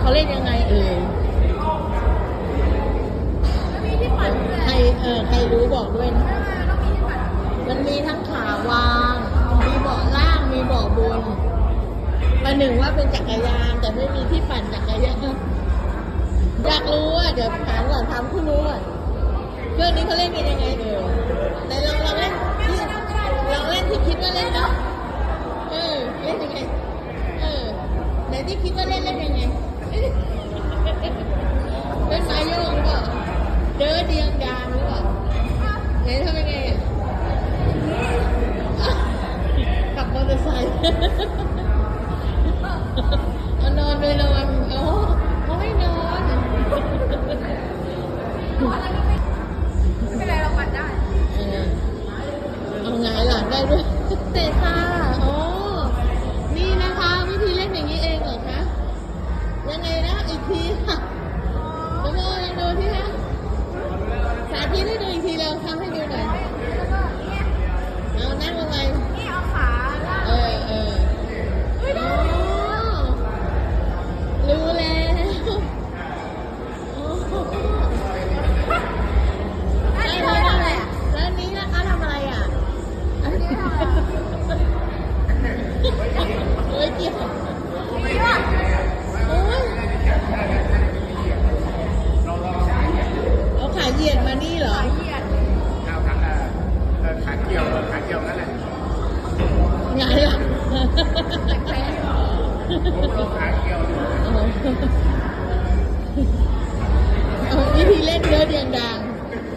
เขาเล่นยังไงเอ่ยใครเออใครรู้บอกด้วยนะมันมีทั้งขาวาง มีเบาะล่าง มีเบาะบนประหนึ่งว่าเป็นจักรยาน แต่ไม่มีที่ปั่นจักรยาน อยากรู้อะ เดี๋ยวถามก่อนถามผู้รู้อะเรื่องนี้เขาเล่นกันยังไงเออแต่ลองลองเล่นที่ลองเล่นที่คิดว่าเล่นเนาะเออ เล่นยังไง เออไหนที่คิดว่าเล่น ขับมอเอานอนไปนอนโอ้เขาไม่นอนไม่เป็นไรเราปั่นได้ เออเอาไงหลังได้ด้วยเตะค่ะโอ้นี่นะคะ วิธีเล่นอย่างนี้เองเหรอคะ ยังไงนะ อีกทีค่ะโอ้โหลองดูที่คะสาธิตให้ดูอีกทีเราทำให้ดู เฮ้ยเกี่ยวม่ได้โอ้อขาเหยียดมาแขาเขาเกี่ยวขาเกี่ยวนั่นแหละไงล่ะผขาเกี่ยวอยู่ เอาอีพีเล่นเยอะเดียงดา